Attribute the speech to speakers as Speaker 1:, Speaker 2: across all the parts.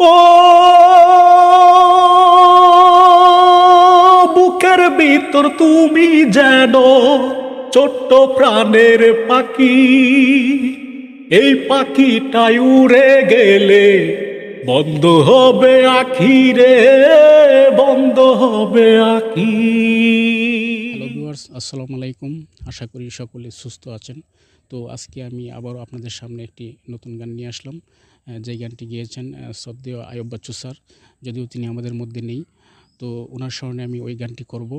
Speaker 1: ও বুকের ভিতর তুমি যেন ছোট্ট প্রাণের পাখি এই পাখিটাই উড়ে গেলে বন্ধ হবে আখি রে বন্ধ হবে আখি
Speaker 2: আসসালামু আলাইকুম আশা করি সকলে সুস্থ আছেন তো আজকে আমি আবারও আপনাদের সামনে একটি নতুন গান নিয়ে আসলাম যে গানটি গিয়েছেন শ্রদ্ধেয় আয়ব বাচ্চু স্যার, যদিও তিনি আমাদের মধ্যে নেই, তো ওনার স্মরণে আমি ওই গানটি করব।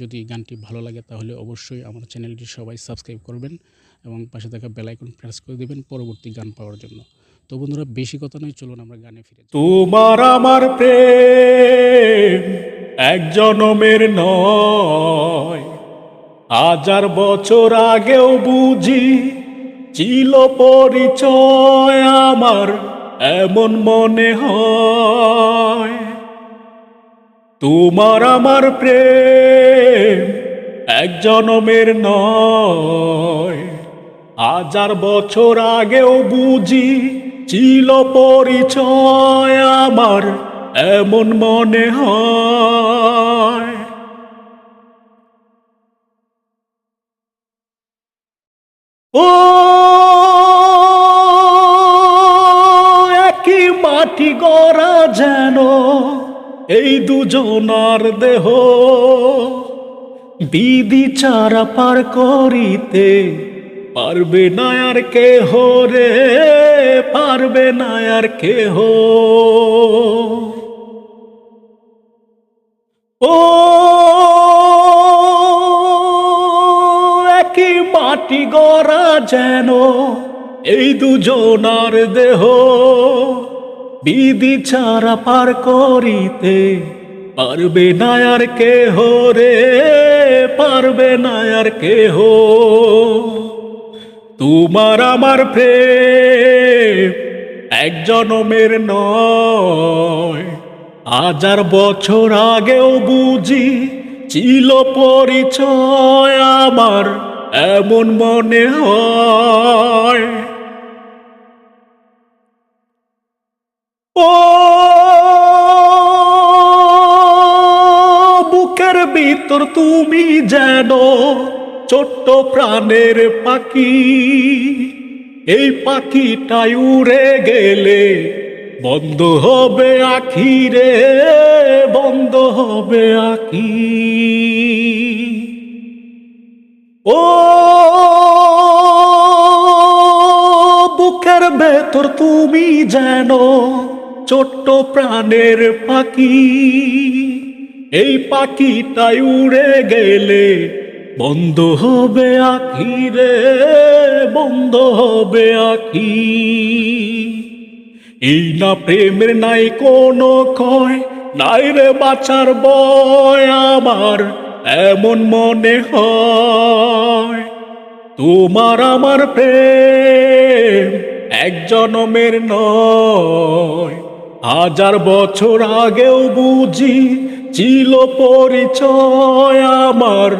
Speaker 2: যদি গানটি ভালো লাগে তাহলে অবশ্যই আমার চ্যানেলটি সবাই সাবস্ক্রাইব করবেন এবং পাশে থাকা বেলাইকন প্রেস করে দেবেন পরবর্তী গান পাওয়ার জন্য। তো বন্ধুরা, বেশি কথা নয়, চলুন আমরা গানে ফিরে
Speaker 1: তোমার আমার প্রেম এক জনমের নয়, হাজার বছর আগেও বুঝি ছিল পরিচয় আমার, এমন মনে হয়। তোমার আমার প্রেম এক জনমের নয়। হাজার বছর আগেও বুঝি ছিল পরিচয় আমার, এমন মনে হয়। ও মাটি গড়া যেন এই দুজনার দেহ। বিধি চারা পার করিতে পারবে না আর কেহ রে, পারবে না আর কেহ। ও একই মাটি গড়া যেন এই দুজনার দেহ। বিধি ছাড়া পার করিতে পারবে না আর কেহ রে, পারবে না আর কেহ। তোমার আমার প্রেম এক জনমের নয়, হাজার বছর আগেও বুঝি ছিল পরিচয় আমার, এমন মনে হয়। ও বুকের ভিতর তুমি যেন ছোট্ট প্রাণের পাখি। এই পাখিটাই উড়ে গেলে বন্ধ হবে আখি রে, বন্ধ হবে আখি। ও বুকের ভেতর তুমি যেন ছোট্ট প্রাণের পাখি। এই পাখিটাই উড়ে গেলে বন্ধ হবে আখি রে বন্ধ হবে আখি। এই না প্রেমের নাই কোনো কয় নাই রে বাঁচার বয় আমার, এমন মনে হয়। তোমার আমার প্রেম এক জনমের নয় হাজার বছর আগেও বুঝি ছিল পরিচয় আমার,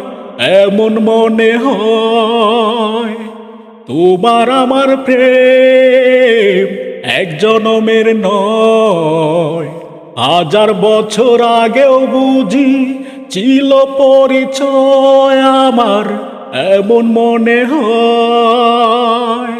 Speaker 1: এমন মনে হয়। তোমার আমার প্রেম এক জনমের নয়। হাজার বছর আগেও বুঝি ছিল পরিচয় আমার, এমন মনে হয়।